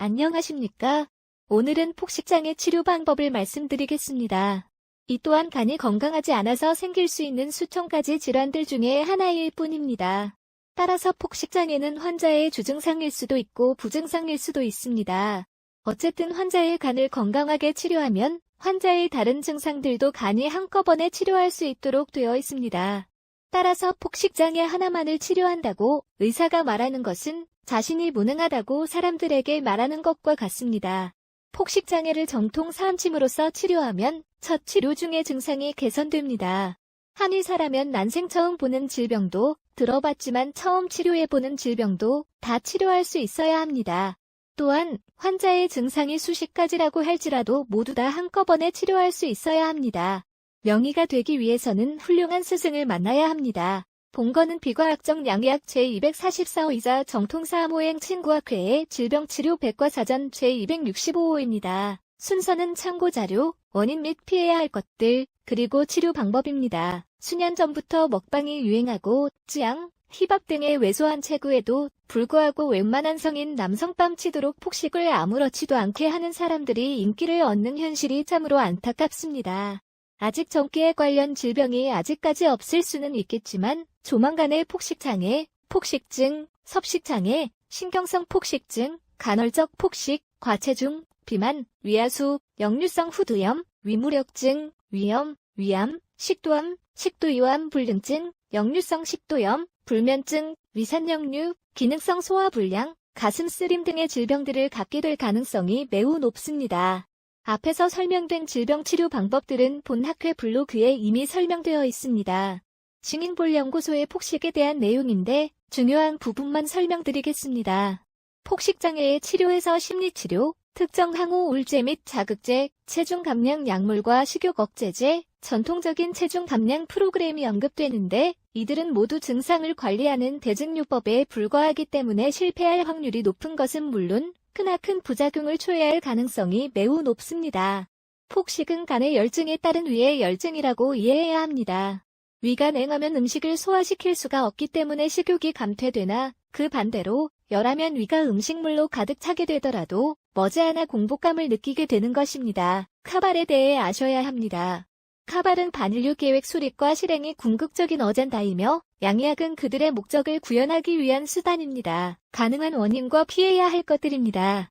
안녕하십니까? 오늘은 폭식장애 치료 방법을 말씀드리겠습니다. 이 또한 간이 건강하지 않아서 생길 수 있는 수천 가지 질환들 중에 하나일 뿐입니다. 따라서 폭식장애는 환자의 주증상일 수도 있고 부증상일 수도 있습니다. 어쨌든 환자의 간을 건강하게 치료하면 환자의 다른 증상들도 간이 한꺼번에 치료할 수 있도록 되어 있습니다. 따라서 폭식장애 하나만을 치료한다고 의사가 말하는 것은 자신이 무능하다고 사람들에게 말하는 것과 같습니다. 폭식장애를 정통 사암침으로써 치료하면 첫 치료 중의 증상이 개선됩니다. 한 의사라면 난생 처음 보는 질병도 들어봤지만 처음 치료해보는 질병도 다 치료할 수 있어야 합니다. 또한 환자의 증상이 수십 가지라고 할지라도 모두 다 한꺼번에 치료할 수 있어야 합니다. 명의가 되기 위해서는 훌륭한 스승을 만나야 합니다. 본거는 비과학적 양의학 제244호이자 정통사암호행 친구학회의 질병치료 백과사전 제265호입니다. 순서는 참고자료, 원인 및 피해야 할 것들, 그리고 치료 방법입니다. 수년 전부터 먹방이 유행하고 찌양, 힙합 등의 왜소한 체구에도 불구하고 웬만한 성인 남성 뺨 치도록 폭식을 아무렇지도 않게 하는 사람들이 인기를 얻는 현실이 참으로 안타깝습니다. 아직 정기에 관련 질병이 아직까지 없을 수는 있겠지만 조만간에 폭식장애, 폭식증, 섭식장애, 신경성 폭식증, 간헐적 폭식, 과체중, 비만, 위하수, 역류성 후두염, 위무력증, 위염, 위암, 식도암, 식도이완 불능증, 역류성 식도염, 불면증, 위산역류, 기능성 소화불량, 가슴 쓰림 등의 질병들을 갖게 될 가능성이 매우 높습니다. 앞에서 설명된 질병 치료 방법들은 본 학회 블로그에 이미 설명되어 있습니다. 증인볼연구소의 폭식에 대한 내용인데 중요한 부분만 설명드리겠습니다. 폭식장애의 치료에서 심리치료, 특정 항우 울제 및 자극제, 체중 감량 약물과 식욕 억제제, 전통적인 체중 감량 프로그램이 언급되는데 이들은 모두 증상을 관리하는 대증요법에 불과하기 때문에 실패할 확률이 높은 것은 물론 크나큰 부작용을 초래할 가능성이 매우 높습니다. 폭식은 간의 열증에 따른 위의 열증이라고 이해해야 합니다. 위가 냉하면 음식을 소화시킬 수가 없기 때문에 식욕이 감퇴되나 그 반대로 열하면 위가 음식물로 가득 차게 되더라도 머지않아 공복감을 느끼게 되는 것입니다. 카발에 대해 아셔야 합니다. 카발은 반인류 계획 수립과 실행이 궁극적인 어젠다이며 양의학은 그들의 목적을 구현하기 위한 수단입니다. 가능한 원인과 피해야 할 것들입니다.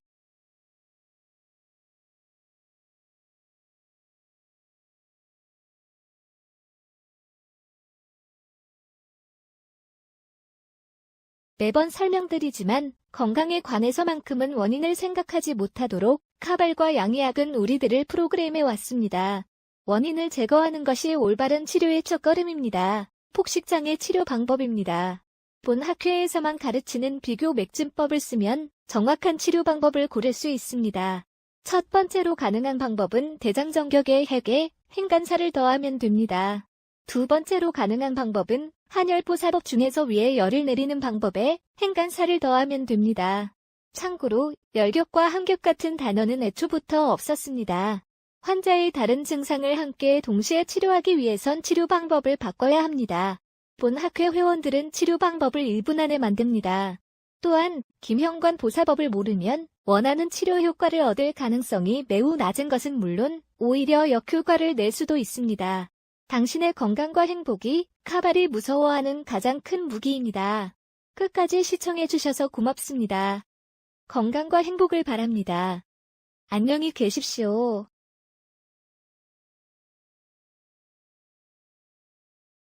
매번 설명드리지만 건강에 관해서만큼은 원인을 생각하지 못하도록 카발과 양의학은 우리들을 프로그램해 왔습니다. 원인을 제거하는 것이 올바른 치료의 첫걸음입니다. 폭식장애 치료 방법입니다. 본 학회에서만 가르치는 비교 맥진법을 쓰면 정확한 치료 방법을 고를 수 있습니다. 첫 번째로 가능한 방법은 대장정격의 핵에 흰간살을 더하면 됩니다. 두 번째로 가능한 방법은 한열포 사법 중에서 위에 열을 내리는 방법에 흰간살을 더하면 됩니다. 참고로 열격과 한격 같은 단어는 애초부터 없었습니다. 환자의 다른 증상을 함께 동시에 치료하기 위해선 치료 방법을 바꿔야 합니다. 본 학회 회원들은 치료 방법을 1분 안에 만듭니다. 또한 김형관 보사법을 모르면 원하는 치료 효과를 얻을 가능성이 매우 낮은 것은 물론 오히려 역효과를 낼 수도 있습니다. 당신의 건강과 행복이 카발이 무서워하는 가장 큰 무기입니다. 끝까지 시청해주셔서 고맙습니다. 건강과 행복을 바랍니다. 안녕히 계십시오.